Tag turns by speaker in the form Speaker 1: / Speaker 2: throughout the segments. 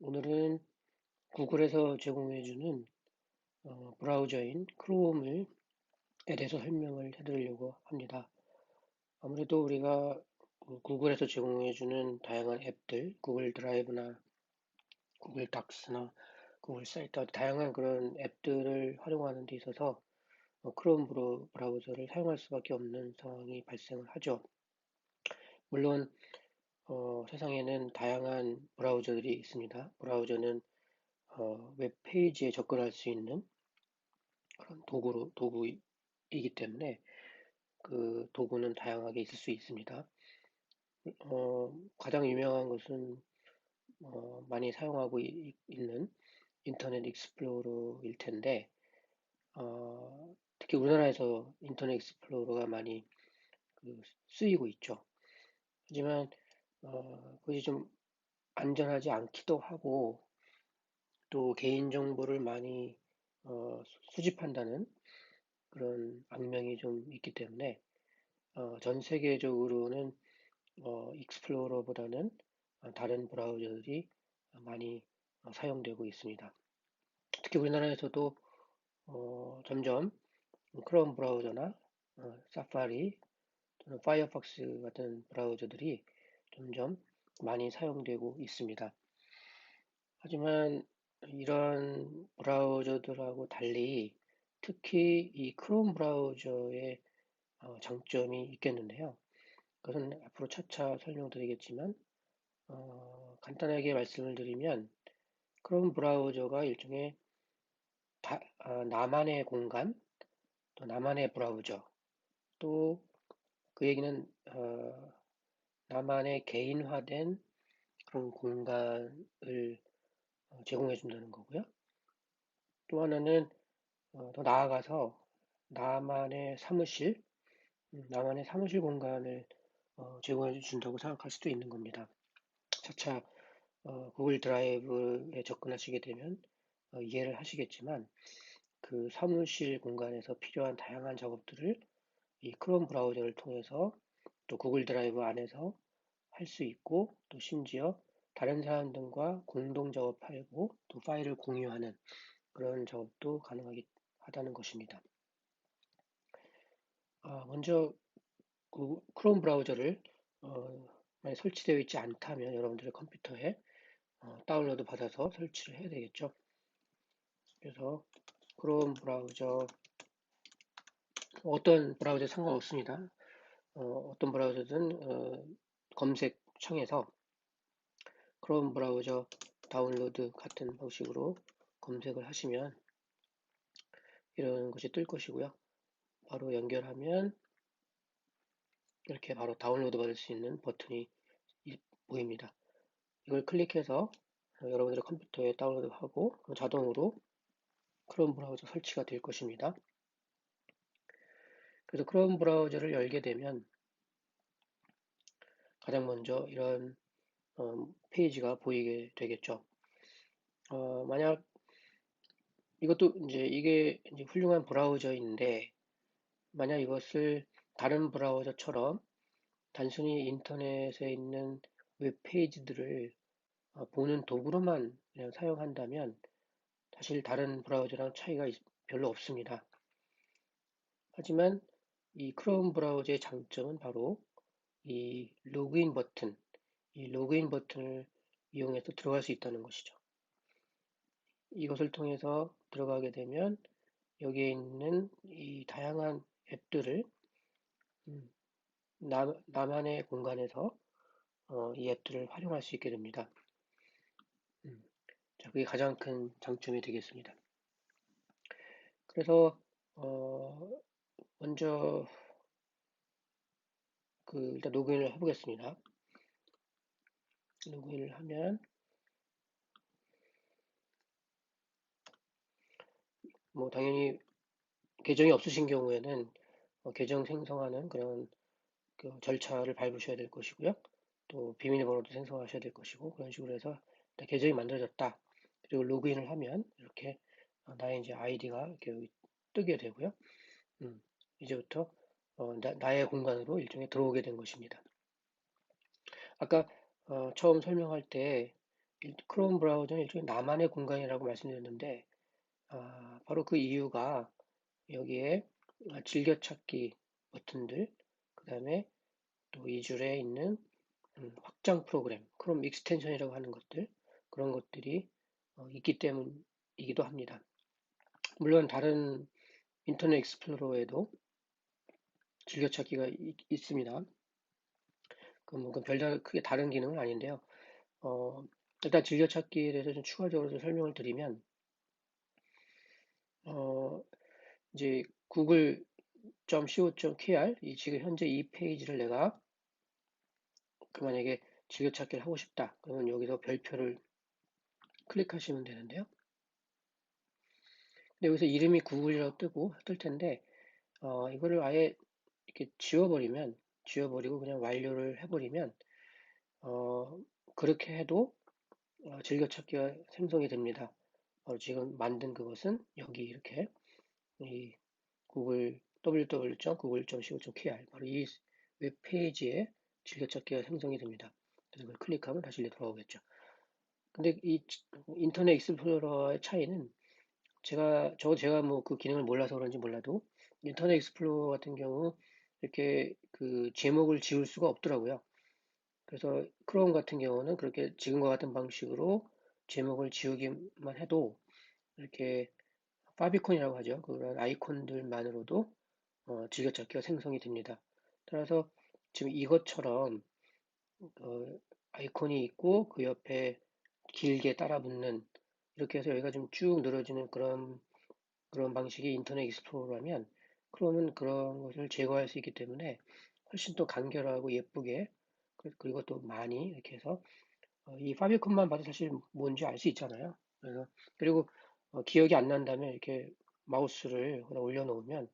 Speaker 1: 오늘은 구글에서 제공해주는 어, 브라우저인 크롬을 에 대해서 설명을 해드리려고 합니다. 아무래도 우리가 그 구글에서 제공해주는 다양한 앱들, 구글 드라이브나 구글 닥스나 구글 사이트 다양한 그런 앱들을 활용하는 데 있어서 어, 크롬 브라우저를 사용할 수밖에 없는 상황이 발생을 하죠. 물론 어, 세상에는 다양한 브라우저들이 있습니다. 브라우저는 어, 웹페이지에 접근할 수 있는 그런 도구로, 도구이기 때문에 그 도구는 다양하게 있을 수 있습니다. 어, 가장 유명한 것은 어, 많이 사용하고 이, 있는 인터넷 익스플로러일 텐데 어, 특히 우리나라에서 인터넷 익스플로러가 많이 그 쓰이고 있죠. 하지만 어, 그것이 좀 안전하지 않기도 하고 또 개인정보를 많이 어, 수집한다는 그런 악명이 좀 있기 때문에 어, 전 세계적으로는 어, 익스플로러보다는 다른 브라우저들이 많이 사용되고 있습니다. 특히 우리나라에서도 어, 점점 크롬 브라우저나 어, 사파리 또는 파이어폭스 같은 브라우저들이 점점 많이 사용되고 있습니다. 하지만 이런 브라우저들하고 달리 특히 이 크롬 브라우저의 어, 장점이 있겠는데요. 그것은 앞으로 차차 설명드리겠지만 어, 간단하게 말씀을 드리면 크롬 브라우저가 일종의 다, 어, 나만의 공간, 또 나만의 브라우저, 또 그 얘기는 어, 나만의 개인화된 그런 공간을 어, 제공해 준다는 거고요. 또 하나는 어, 더 나아가서 나만의 사무실, 음, 나만의 사무실 공간을 어, 제공해 준다고 생각할 수도 있는 겁니다. 차차 어, 구글 드라이브에 접근하시게 되면 어, 이해를 하시겠지만 그 사무실 공간에서 필요한 다양한 작업들을 이 크롬 브라우저를 통해서 또 구글 드라이브 안에서 할 수 있고 또 심지어 다른 사람들과 공동 작업하고 또 파일을 공유하는 그런 작업도 가능하다는 것입니다. 아, 먼저 그 크롬 브라우저를 어, 만약 설치되어 있지 않다면 여러분들의 컴퓨터에 어, 다운로드 받아서 설치를 해야 되겠죠. 그래서 크롬 브라우저 어떤 브라우저 상관없습니다. 어, 떤 브라우저든 어, 검색창에서 크롬 브라우저 다운로드 같은 방식으로 검색을 하시면 이런 것이 뜰 것이고요. 바로 연결하면 이렇게 바로 다운로드 받을 수 있는 버튼이 보입니다. 이걸 클릭해서 여러분들의 컴퓨터에 다운로드하고 자동으로 크롬 브라우저 설치가 될 것입니다. 그래서 크롬 브라우저를 열게 되면 가장 먼저 이런 어, 페이지가 보이게 되겠죠. 어, 만약 이것도 이제 이게 이제 훌륭한 브라우저인데 만약 이것을 다른 브라우저처럼 단순히 인터넷에 있는 웹페이지들을 어, 보는 도구로만 사용한다면 사실 다른 브라우저랑 차이가 별로 없습니다. 하지만 이 크롬 브라우저의 장점은 바로 이 로그인 버튼, 이 로그인 버튼을 이용해서 들어갈 수 있다는 것이죠. 이것을 통해서 들어가게 되면 여기에 있는 이 다양한 앱들을 음, 나, 나만의 공간에서 어, 이 앱들을 활용할 수 있게 됩니다. 음, 자, 그게 가장 큰 장점이 되겠습니다. 그래서 어, 먼저 그 일단 로그인을 해보겠습니다. 로그인을 하면 뭐 당연히 계정이 없으신 경우에는 어, 계정 생성하는 그런 그 절차를 밟으셔야 될 것이고요. 또 비밀번호도 생성하셔야 될 것이고 그런 식으로 해서 계정이 만들어졌다. 그리고 로그인을 하면 이렇게 어, 나의 이제 아이디가 이렇게 뜨게 되고요. 음, 이제부터 어, 나, 의 공간으로 일종의 들어오게 된 것입니다. 아까 어, 처음 설명할 때 크롬 브라우저는 일종의 나만의 공간이라고 말씀드렸는데 아, 바로 그 이유가 여기에 즐겨찾기 버튼들 그 다음에 또 이 줄에 있는 음, 확장 프로그램 크롬 익스텐션이라고 하는 것들 그런 것들이 어, 있기 때문이기도 합니다. 물론 다른 인터넷 익스플로러에도 즐겨찾기가 있, 습니다 그건 뭐 별다른 크게 다른 기능은 아닌데요. 어, 일단 즐겨찾기에 대해서 좀 추가적으로 좀 설명을 드리면 어, 이제 google.co.kr 이 지금 현재 이 페이지를 내가 그 만약에 즐겨찾기를 하고 싶다. 그러면 여기서 별표를 클릭하시면 되는데요. 여기서 이름이 구글이라고 뜨고 뜰 텐데 어, 이거를 아예 이렇게 지워버리면 지워버리고 그냥 완료를 해버리면 어, 그렇게 해도 어, 즐겨찾기가 생성이 됩니다. 어, 지금 만든 그것은 여기 이렇게 이 구글 www.google.co.kr 바로 이 웹페이지에 즐겨찾기가 생성이 됩니다. 그래서 그걸 클릭하면 다시 돌아오겠죠. 근데 이 인터넷 익스플로러의 차이는 제가 저 제가 뭐 그 기능을 몰라서 그런지 몰라도 인터넷 익스플로러 같은 경우 이렇게 그 제목을 지울 수가 없더라고요. 그래서 크롬 같은 경우는 그렇게 지금과 같은 방식으로 제목을 지우기만 해도 이렇게 파비콘이라고 하죠. 그런 아이콘들만으로도 어, 즐겨찾기가 생성이 됩니다. 따라서 지금 이것처럼 어, 아이콘이 있고 그 옆에 길게 따라 붙는 이렇게 해서 여기가 좀 쭉 늘어지는 그런 그런 방식이 인터넷 익스플로러라면 크롬은 그런 것을 제거할 수 있기 때문에 훨씬 더 간결하고 예쁘게 그리고 또 많이 이렇게 해서 어, 이 파비콘만 봐도 사실 뭔지 알 수 있잖아요. 그래서 그리고 어, 기억이 안 난다면 이렇게 마우스를 올려놓으면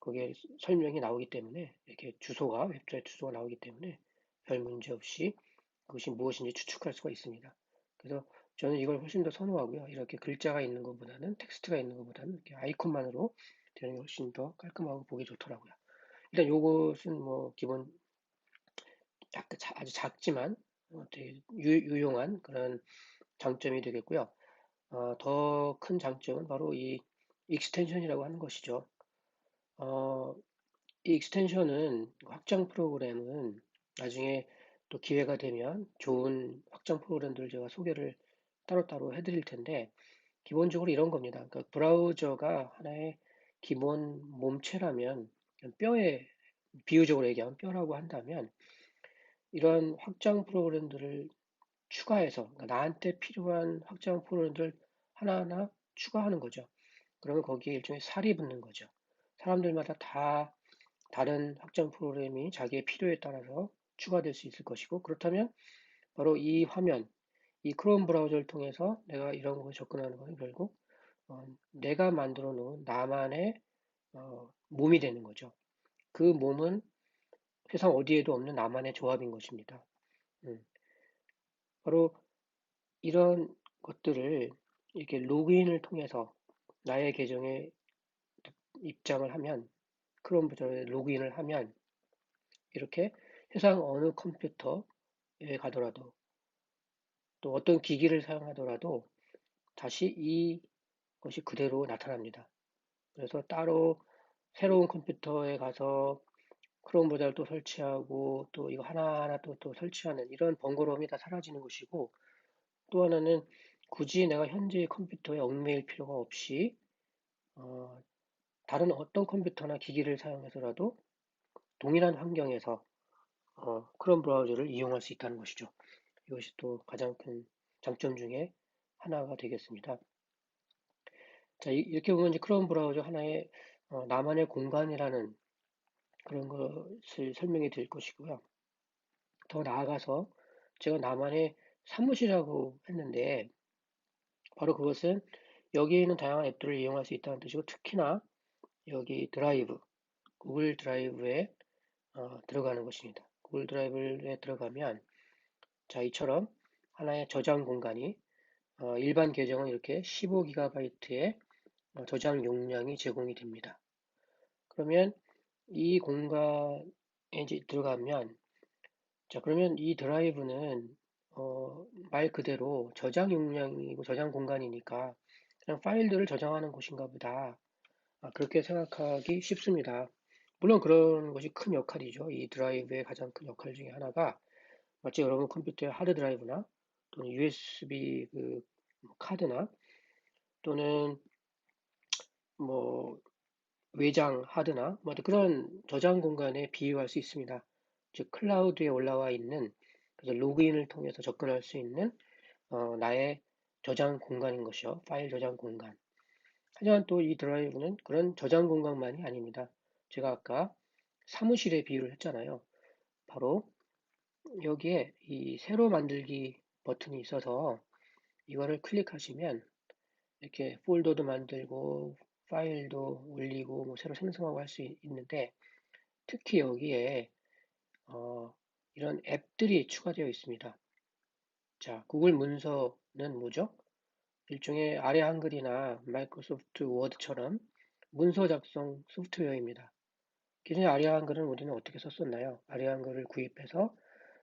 Speaker 1: 거기에 설명이 나오기 때문에 이렇게 주소가 웹사이트 주소가 나오기 때문에 별 문제 없이 그것이 무엇인지 추측할 수가 있습니다. 그래서 저는 이걸 훨씬 더 선호하고요. 이렇게 글자가 있는 것보다는 텍스트가 있는 것보다는 이렇게 아이콘만으로 되는 게 훨씬 더 깔끔하고 보기 좋더라고요. 일단 요것은 뭐 기본 약간 아주 작지만 되게 유 용한 그런 장점이 되겠고요. 어, 더 큰 장점은 바로 이 익스텐션이라고 하는 것이죠. 어, 이 익스텐션은 확장 프로그램은 나중에 또 기회가 되면 좋은 확장 프로그램들을 제가 소개를 따로따로 해드릴 텐데 기본적으로 이런 겁니다. 그러니까 브라우저가 하나의 기본 몸체라면 뼈에 비유적으로 얘기하면 뼈라고 한다면 이런 확장 프로그램들을 추가해서 그러니까 나한테 필요한 확장 프로그램들 하나하나 추가하는 거죠. 그러면 거기에 일종의 살이 붙는 거죠. 사람들마다 다 다른 확장 프로그램이 자기의 필요에 따라서 추가될 수 있을 것이고 그렇다면 바로 이 화면, 이 크롬 브라우저를 통해서 내가 이런 걸 접근하는 것은 결국 어, 내가 만들어 놓은 나만의 어, 몸이 되는 거죠. 그 몸은 세상 어디에도 없는 나만의 조합인 것입니다. 음. 바로 이런 것들을 이렇게 로그인을 통해서 나의 계정에 입장을 하면 크롬 브라우저에 로그인을 하면 이렇게 세상 어느 컴퓨터에 가더라도 또 어떤 기기를 사용하더라도 다시 이것이 그대로 나타납니다. 그래서 따로 새로운 컴퓨터에 가서 크롬 브라우저를 또 설치하고 또 이거 하나하나 또, 또 설치하는 이런 번거로움이 다 사라지는 것이고 또 하나는 굳이 내가 현재 컴퓨터에 얽매일 필요가 없이 어, 다른 어떤 컴퓨터나 기기를 사용해서라도 동일한 환경에서 어, 크롬 브라우저를 이용할 수 있다는 것이죠. 이것이 또 가장 큰 장점 중에 하나가 되겠습니다. 자, 이렇게 보면 이제 크롬 브라우저 하나의 어, 나만의 공간이라는 그런 것을 설명이 될 것이고요. 더 나아가서 제가 나만의 사무실이라고 했는데 바로 그것은 여기에 있는 다양한 앱들을 이용할 수 있다는 뜻이고 특히나 여기 드라이브, 구글 드라이브에 어, 들어가는 것입니다. 구글 드라이브에 들어가면 자 이처럼 하나의 저장 공간이 어, 일반 계정은 이렇게 15GB의 어, 저장 용량이 제공이 됩니다. 그러면 이 공간에 이제 들어가면 자 그러면 이 드라이브는 어, 말 그대로 저장 용량이고 저장 공간이니까 그냥 파일들을 저장하는 곳인가 보다. 아, 그렇게 생각하기 쉽습니다. 물론 그런 것이 큰 역할이죠. 이 드라이브의 가장 큰 역할 중에 하나가 마치 여러분 컴퓨터의 하드 드라이브나 또는 USB 그 카드나 또는 뭐 외장 하드나 뭐 그런 저장 공간에 비유할 수 있습니다. 즉 클라우드에 올라와 있는 그래서 로그인을 통해서 접근할 수 있는 어, 나의 저장 공간인 것이요. 파일 저장 공간. 하지만 또 이 드라이브는 그런 저장 공간만이 아닙니다. 제가 아까 사무실에 비유를 했잖아요. 바로 여기에 이 새로 만들기 버튼이 있어서 이거를 클릭하시면 이렇게 폴더도 만들고 파일도 올리고 뭐 새로 생성하고 할 수 있는데 특히 여기에 어, 이런 앱들이 추가되어 있습니다. 자, 구글 문서는 뭐죠? 일종의 아래 한글이나 마이크로소프트 워드처럼 문서 작성 소프트웨어입니다. 기존의 아래 한글은 우리는 어떻게 썼었나요? 아래 한글을 구입해서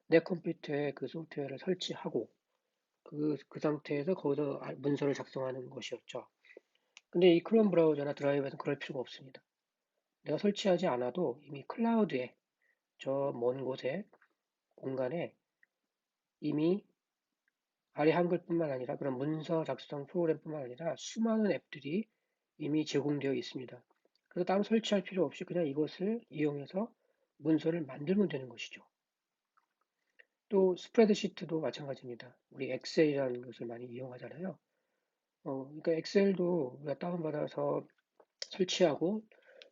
Speaker 1: 내 컴퓨터에 그 소프트웨어를 설치하고 그, 그 상태에서 거기서 문서를 작성하는 것이었죠. 근데 이 크롬 브라우저나 드라이브에서는 그럴 필요가 없습니다. 내가 설치하지 않아도 이미 클라우드에 저 먼 곳에 공간에 이미 아래 한글뿐만 아니라 그런 문서 작성 프로그램뿐만 아니라 수많은 앱들이 이미 제공되어 있습니다. 그래서 따로 설치할 필요 없이 그냥 이것을 이용해서 문서를 만들면 되는 것이죠. 또 스프레드시트도 마찬가지입니다. 우리 엑셀이라는 것을 많이 이용하잖아요. 어, 그러니까 엑셀도 우리가 다운받아서 설치하고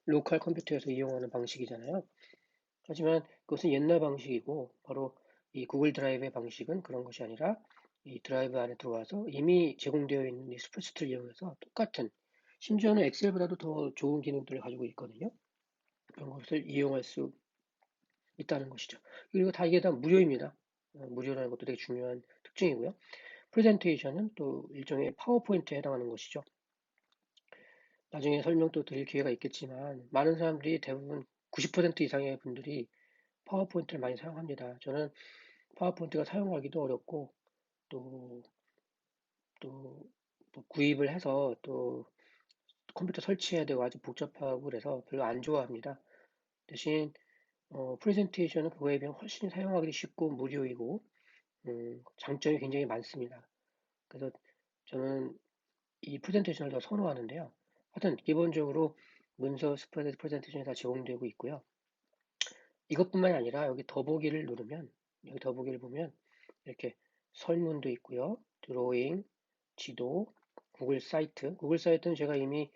Speaker 1: 로컬 컴퓨터에서 이용하는 방식이잖아요. 하지만 그것은 옛날 방식이고 바로 이 구글 드라이브의 방식은 그런 것이 아니라 이 드라이브 안에 들어와서 이미 제공되어 있는 이 스프레드시트를 이용해서 똑같은 심지어는 엑셀보다도 더 좋은 기능들을 가지고 있거든요. 그런 것을 이용할 수 있다는 것이죠. 그리고 다 이게 다 무료입니다. 어, 무료라는 것도 되게 중요한 특징이고요. 프레젠테이션은 또 일종의 파워포인트에 해당하는 것이죠. 나중에 설명 또 드릴 기회가 있겠지만 많은 사람들이 대부분 90% 이상의 분들이 파워포인트를 많이 사용합니다. 저는 파워포인트가 사용하기도 어렵고 또, 또, 또 구입을 해서 또 컴퓨터 설치해야 되고 아주 복잡하고 그래서 별로 안 좋아합니다. 대신 어, 프레젠테이션은 그거에 비해 훨씬 사용하기 쉽고 무료이고 음, 장점이 굉장히 많습니다. 그래서 저는 이 프레젠테이션을 더 선호하는데요. 하여튼 기본적으로 문서 스프레드 프레젠테이션이 다 제공되고 있고요. 이것뿐만이 아니라 여기 더보기를 누르면 여기 더보기를 보면 이렇게 설문도 있고요. 드로잉, 지도, 구글 사이트. 구글 사이트는 제가 이미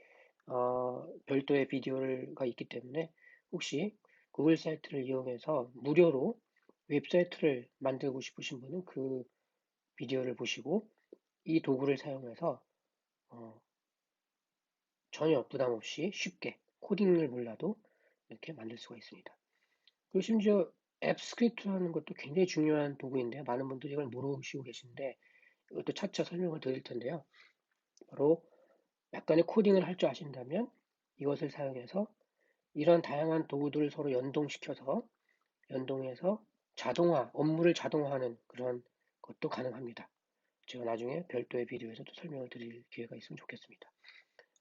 Speaker 1: 어, 별도의 비디오가 있기 때문에 혹시 구글 사이트를 이용해서 무료로 웹사이트를 만들고 싶으신 분은 그 비디오를 보시고 이 도구를 사용해서 어, 전혀 부담 없이 쉽게 코딩을 몰라도 이렇게 만들 수가 있습니다. 그리고 심지어 앱 스크립트라는 것도 굉장히 중요한 도구인데요. 많은 분들이 이걸 모르시고 계신데 이것도 차차 설명을 드릴 텐데요. 바로 약간의 코딩을 할 줄 아신다면 이것을 사용해서 이런 다양한 도구들을 서로 연동시켜서 연동해서 자동화, 업무를 자동화하는 그런 것도 가능합니다. 제가 나중에 별도의 비디오에서도 설명을 드릴 기회가 있으면 좋겠습니다.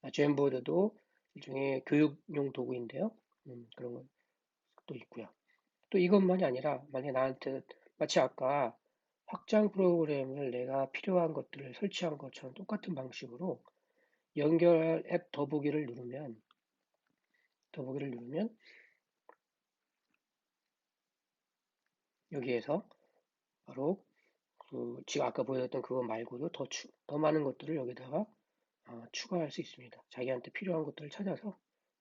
Speaker 1: 아, 젠보드도 일종의 교육용 도구인데요. 음, 그런 것도 있고요. 또 이것만이 아니라 만약에 나한테 마치 아까 확장 프로그램을 내가 필요한 것들을 설치한 것처럼 똑같은 방식으로 연결 앱 더보기를 누르면 더보기를 누르면 여기에서 바로 그 지금 아까 보여줬던 그거 말고도 더, 추, 더 많은 것들을 여기다가 어, 추가할 수 있습니다. 자기한테 필요한 것들을 찾아서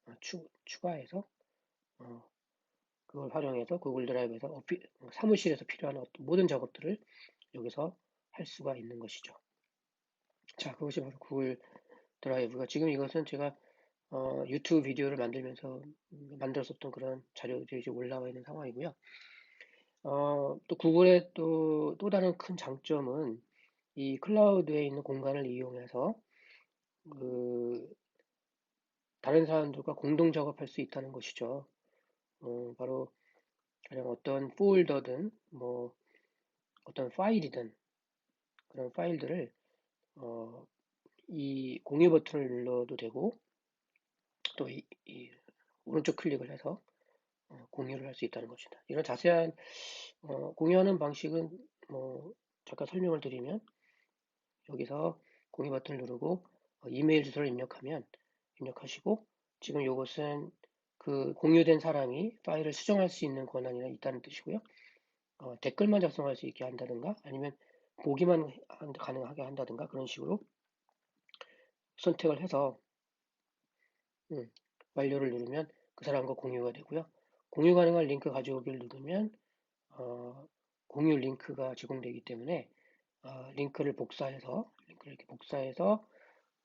Speaker 1: 어, 추, 추가해서 어, 그걸 활용해서 구글 드라이브에서 어피, 사무실에서 필요한 모든 작업들을 여기서 할 수가 있는 것이죠. 자, 그것이 바로 구글 드라이브가 지금 이것은 제가 어, 유튜브 비디오를 만들면서 만들었었던 그런 자료들이 올라와 있는 상황이고요. 어, 또 구글의 또, 또 다른 큰 장점은 이 클라우드에 있는 공간을 이용해서 그 다른 사람들과 공동 작업할 수 있다는 것이죠. 어, 바로 가령 어떤 폴더든 뭐 어떤 파일이든 그런 파일들을 어, 이 공유 버튼을 눌러도 되고 또 이, 이 오른쪽 클릭을 해서 어, 공유를 할 수 있다는 것입니다. 이런 자세한 어, 공유하는 방식은 뭐 잠깐 설명을 드리면 여기서 공유 버튼을 누르고 어, 이메일 주소를 입력하면 입력하시고 지금 이것은 그 공유된 사람이 파일을 수정할 수 있는 권한이 있다는 뜻이고요. 어, 댓글만 작성할 수 있게 한다든가 아니면 보기만 가능하게 한다든가 그런 식으로 선택을 해서 음, 완료를 누르면 그 사람과 공유가 되고요. 공유 가능한 링크 가져오기를 누르면 어, 공유 링크가 제공되기 때문에 어, 링크를 복사해서 링크를 이렇게 복사해서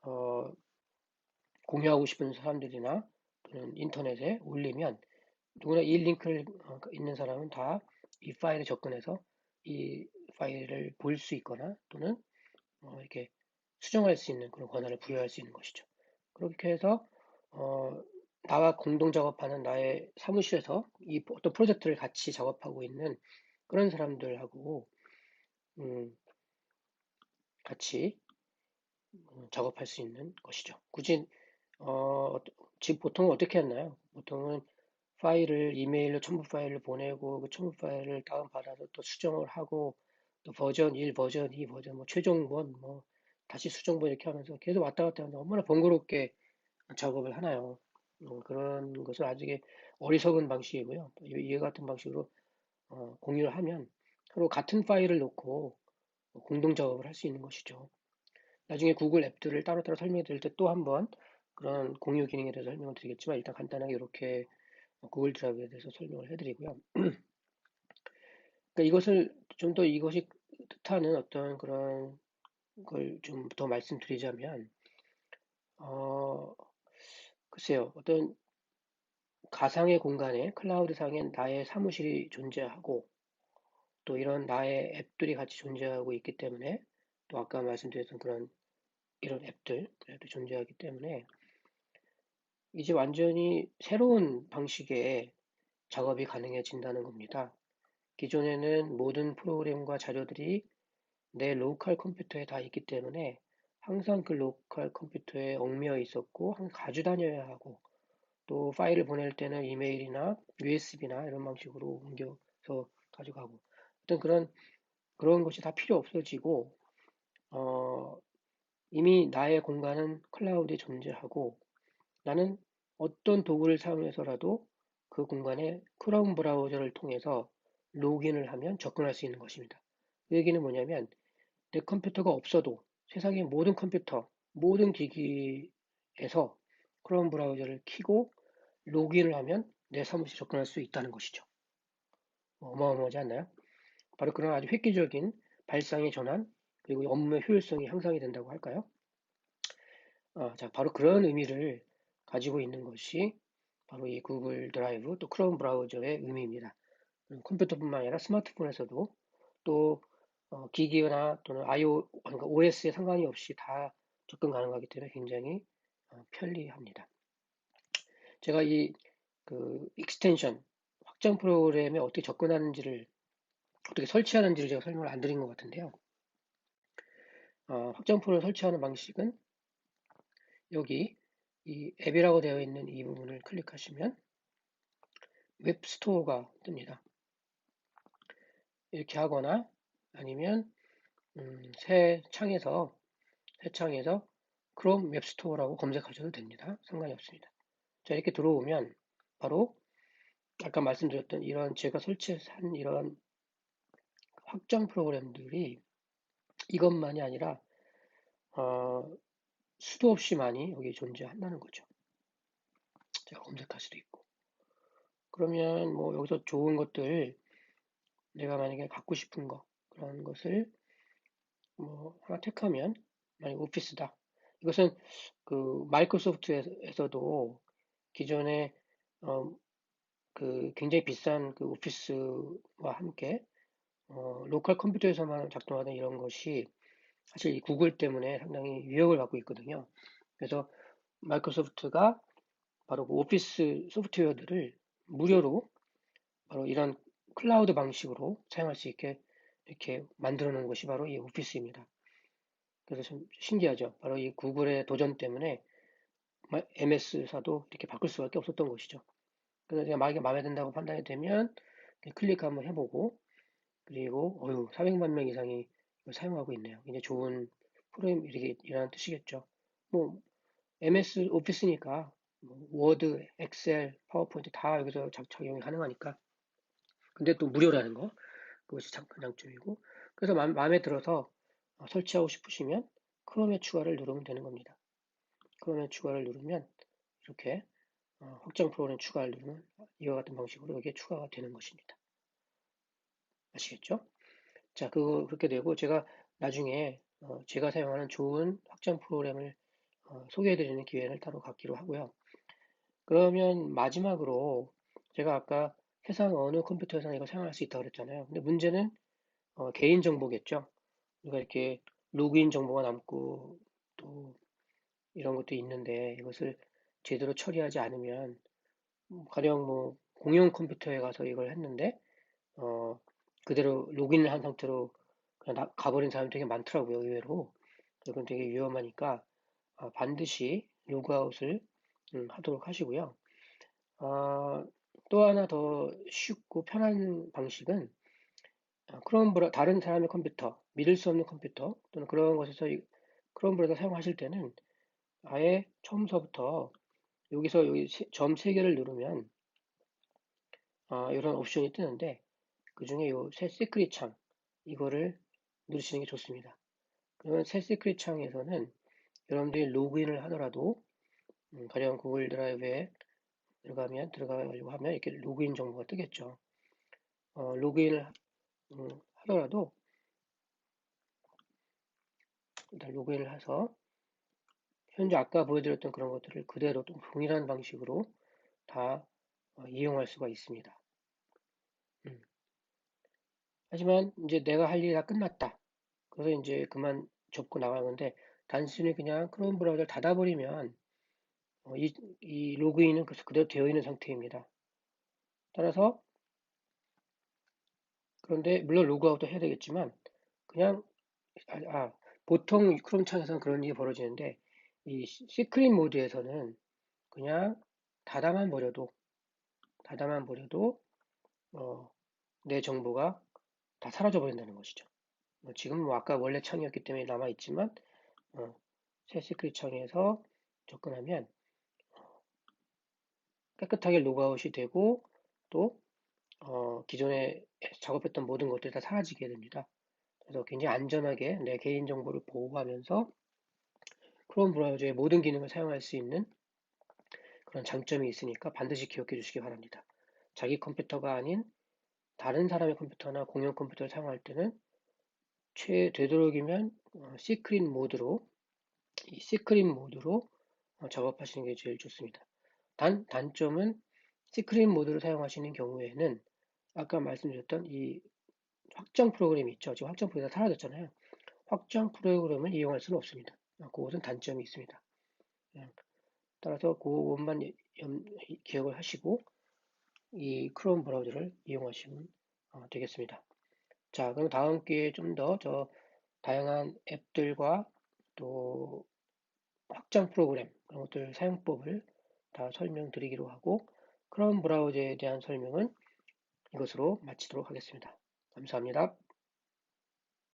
Speaker 1: 어, 공유하고 싶은 사람들이나 또는 인터넷에 올리면 누구나 이 링크를 어, 있는 사람은 다 이 파일에 접근해서 이 파일을 볼 수 있거나 또는 어, 이렇게 수정할 수 있는 그런 권한을 부여할 수 있는 것이죠. 그렇게 해서 어, 나와 공동 작업하는 나의 사무실에서 이 어떤 프로젝트를 같이 작업하고 있는 그런 사람들하고 음, 같이 음, 작업할 수 있는 것이죠. 굳이 어, 지금 보통은 어떻게 했나요? 보통은 파일을 이메일로 첨부 파일을 보내고 그 첨부 파일을 다운받아서 또 수정을 하고 또 버전 1, 버전 2, 버전 뭐 최종본 뭐 다시 수정본 이렇게 하면서 계속 왔다 갔다 하는데 얼마나 번거롭게 작업을 하나요? 어, 그런 것은 아직 어리석은 방식이고요. 이 같은 방식으로 어, 공유를 하면 서로 같은 파일을 놓고 공동 작업을 할 수 있는 것이죠. 나중에 구글 앱들을 따로따로 설명해 드릴 때 또 한번 그런 공유 기능에 대해서 설명을 드리겠지만 일단 간단하게 이렇게 구글 드라이브에 대해서 설명을 해드리고요. 그러니까 이것을 좀 더 이것이 뜻하는 어떤 그런 걸 좀 더 말씀드리자면 어, 글쎄요 어떤 가상의 공간에 클라우드상에 나의 사무실이 존재하고 또 이런 나의 앱들이 같이 존재하고 있기 때문에 또 아까 말씀드렸던 그런 이런 앱들 앱도 존재하기 때문에 이제 완전히 새로운 방식의 작업이 가능해진다는 겁니다. 기존에는 모든 프로그램과 자료들이 내 로컬 컴퓨터에 다 있기 때문에 항상 그 로컬 컴퓨터에 얽매여 있었고 가져 다녀야 하고 또 파일을 보낼 때는 이메일이나 USB나 이런 방식으로 옮겨서 가져가고 어떤 그런 그런 것이 다 필요 없어지고 어, 이미 나의 공간은 클라우드에 존재하고 나는 어떤 도구를 사용해서라도 그 공간에 크롬 브라우저를 통해서 로그인을 하면 접근할 수 있는 것입니다. 그 얘기는 뭐냐면 내 컴퓨터가 없어도 세상의 모든 컴퓨터, 모든 기기에서 크롬 브라우저를 키고 로그인을 하면 내 사무실에 접근할 수 있다는 것이죠. 어마어마하지 않나요? 바로 그런 아주 획기적인 발상의 전환 그리고 업무의 효율성이 향상이 된다고 할까요? 어, 자, 바로 그런 의미를 가지고 있는 것이 바로 이 구글 드라이브 또 크롬 브라우저의 의미입니다. 컴퓨터뿐만 아니라 스마트폰에서도 또 어, 기기나 또는 IO, 그러니까 OS에 상관이 없이 다 접근 가능하기 때문에 굉장히 어, 편리합니다. 제가 이 그 익스텐션 확장 프로그램에 어떻게 접근하는지를 어떻게 설치하는지를 제가 설명을 안 드린 것 같은데요. 어, 확장 프로를 설치하는 방식은 여기 이 앱이라고 되어 있는 이 부분을 클릭하시면 웹 스토어가 뜹니다. 이렇게 하거나 아니면 음, 새 창에서 새 창에서 크롬 웹 스토어라고 검색하셔도 됩니다. 상관이 없습니다. 자 이렇게 들어오면 바로 아까 말씀드렸던 이런 제가 설치한 이런 확장 프로그램들이 이것만이 아니라 어, 수도 없이 많이 여기 존재한다는 거죠. 제가 검색할 수도 있고. 그러면 뭐 여기서 좋은 것들 내가 만약에 갖고 싶은 거 그런 것을 뭐 하나 택하면 만약 오피스다. 이것은 그 마이크로소프트에서도 기존에 어, 그 굉장히 비싼 그 오피스와 함께 어, 로컬 컴퓨터에서만 작동하는 이런 것이 사실 이 구글 때문에 상당히 위협을 받고 있거든요. 그래서 마이크로소프트가 바로 그 오피스 소프트웨어들을 무료로 바로 이런 클라우드 방식으로 사용할 수 있게 이렇게 만들어 놓은 것이 바로 이 오피스입니다. 그래서 좀 신기하죠. 바로 이 구글의 도전 때문에 MS사도 이렇게 바꿀 수밖에 없었던 것이죠. 그래서 제가 만약에 마음에 든다고 판단이 되면 클릭 한번 해보고 그리고 어유 400만 명 이상이 사용하고 있네요. 이제 좋은 프로그램 이라는 뜻이겠죠. 뭐 MS 오피스니까 뭐 워드, 엑셀, 파워포인트 다 여기서 작용이 가능하니까. 근데 또 무료라는 거 그것이 장점이고 그래서 마음에 들어서 어, 설치하고 싶으시면 크롬에 추가를 누르면 되는 겁니다. 크롬에 추가를 누르면 이렇게 어, 확장 프로그램 추가를 누르면 이와 같은 방식으로 여기에 추가가 되는 것입니다. 아시겠죠? 자, 그거 그렇게 되고 제가 나중에 어, 제가 사용하는 좋은 확장 프로그램을 소개해드리는 기회를 따로 갖기로 하고요. 그러면 마지막으로 제가 아까 세상 어느 컴퓨터에서나 이거 사용할 수 있다고 그랬잖아요. 근데 문제는 어, 개인 정보겠죠. 우리가 이렇게 로그인 정보가 남고 또 이런 것도 있는데 이것을 제대로 처리하지 않으면 뭐 가령 뭐 공용 컴퓨터에 가서 이걸 했는데 어, 그대로 로그인을 한 상태로 그냥 가버린 사람이 되게 많더라고요 의외로 그건 되게 위험하니까 어, 반드시 로그아웃을 음, 하도록 하시고요. 어, 또 하나 더 쉽고 편한 방식은 어, 크롬 브라 다른 사람의 컴퓨터, 믿을 수 없는 컴퓨터 또는 그런 것에서 크롬 브라우저 사용하실 때는 아예 처음서부터 여기서 여기 점 3개를 누르면 어, 이런 옵션이 뜨는데 그 중에 이새 시크릿 창 이거를 누르시는 게 좋습니다. 그러면 새 시크릿 창에서는 여러분들이 로그인을 하더라도 음, 가령 구글 드라이브에 들어가면 들어가려고 하면 이렇게 로그인 정보가 뜨겠죠. 어, 로그인을 음, 하더라도 일단 로그인을 해서 현재 아까 보여드렸던 그런 것들을 그대로 또 동일한 방식으로 다 어, 이용할 수가 있습니다. 음. 하지만 이제 내가 할 일이 다 끝났다. 그래서 이제 그만 접고 나가는데 단순히 그냥 크롬 브라우저를 닫아버리면 어, 이, 이 로그인은 그대로 되어 있는 상태입니다. 따라서 그런데 물론 로그아웃도 해야 되겠지만 그냥 아, 아 보통 크롬 창에서는 그런 일이 벌어지는데 이 시크릿 모드에서는 그냥 닫아만 버려도 닫아만 버려도 어, 내 정보가 다 사라져 버린다는 것이죠. 뭐 지금 뭐 아까 원래 창이었기 때문에 남아 있지만 어, 새 시크릿 창에서 접근하면 깨끗하게 로그아웃이 되고 또 어, 기존에 작업했던 모든 것들이 다 사라지게 됩니다. 그래서 굉장히 안전하게 내 개인정보를 보호하면서 크롬 브라우저의 모든 기능을 사용할 수 있는 그런 장점이 있으니까 반드시 기억해 주시기 바랍니다. 자기 컴퓨터가 아닌 다른 사람의 컴퓨터나 공용 컴퓨터를 사용할 때는 최 되도록이면 어, 시크릿 모드로 이 시크릿 모드로 어, 작업하시는 게 제일 좋습니다. 단 단점은 시크릿 모드를 사용하시는 경우에는 아까 말씀드렸던 이 확장 프로그램이 있죠. 지금 확장 프로그램이 사라졌잖아요. 확장 프로그램을 이용할 수는 없습니다. 그것은 단점이 있습니다. 예. 따라서 그것만 기억을 하시고 이 크롬 브라우저를 이용하시면 어, 되겠습니다. 자, 그럼 다음 기회에 좀 더 저 다양한 앱들과 또 확장 프로그램 그런 것들 사용법을 다 설명드리기로 하고 크롬 브라우저에 대한 설명은 이것으로 마치도록 하겠습니다. 감사합니다.